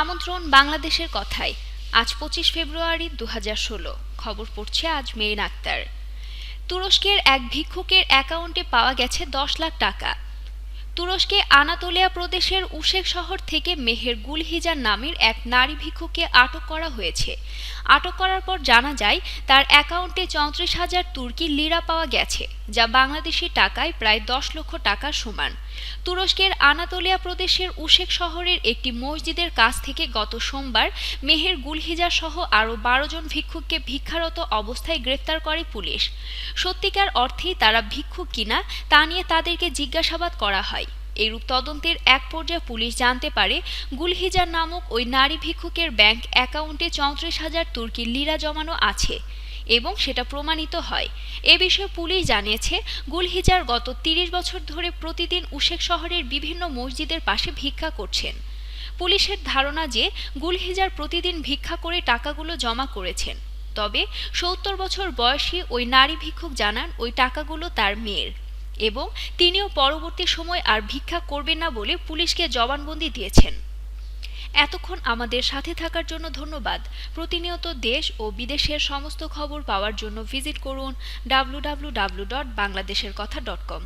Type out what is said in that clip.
আমন্ত্রণ বাংলাদেশের কথায়। আজ পঁচিশ ফেব্রুয়ারি দু খবর পড়ছে আজ মেরিন আক্তার। তুরস্কের এক ভিক্ষুকের অ্যাকাউন্টে পাওয়া গেছে দশ লাখ টাকা। তুরস্কে আনাতোলিয়া প্রদেশের উশেক শহর থেকে মেহের গুলহিজার নামের এক নারী ভিক্ষুককে আটক করা হয়েছে। আটক করার পর জানা যায়, তার অ্যাকাউন্টে চৌত্রিশ হাজার তুর্কি লিরা পাওয়া গেছে, যা বাংলাদেশি টাকায় প্রায় দশ লক্ষ টাকার সমান। তুরস্কের আনাতোলিয়া প্রদেশের উশেক শহরের একটি মসজিদের কাছ থেকে গত সোমবার মেহের গুলহিজা সহ আরও বারো জন ভিক্ষুককে ভিক্ষারত অবস্থায় গ্রেফতার করে পুলিশ। সত্যিকার অর্থেই তারা ভিক্ষুক কিনা, তা নিয়ে তাদেরকে জিজ্ঞাসাবাদ করা হয়। এরূপ তদন্তের এক পর্যায়ে পুলিশ জানতে পারে, গুলহিজার নামক ওই নারী ভিক্ষুকের ব্যাংক অ্যাকাউন্টে চৌত্রিশ হাজার তুর্কি লিরা জমানো আছে এবং সেটা প্রমাণিত হয়। এ বিষয়ে পুলিশ জানিয়েছে, গুলহিজার গত তিরিশ বছর ধরে প্রতিদিন উশেক শহরের বিভিন্ন মসজিদের পাশে ভিক্ষা করছেন। পুলিশের ধারণা যে, গুলহিজার প্রতিদিন ভিক্ষা করে টাকাগুলো জমা করেছেন। তবে সত্তর বছর বয়সী ওই নারী ভিক্ষুক জানান ওই টাকাগুলো তার মেয়ের। এবং তিনিও পরবর্তী সময় আর ভিক্ষা করবেন না বলে পুলিশকে জবানবন্দি দিয়েছেন। এতক্ষণ আমাদের সাথে থাকার জন্য ধন্যবাদ। প্রতিনিয়ত দেশ ও বিদেশের সমস্ত খবর পাওয়ার জন্য ভিজিট করুন ডাব্লু ডাব্লু ডাব্লু ডট বাংলাদেশের কথা ডট কম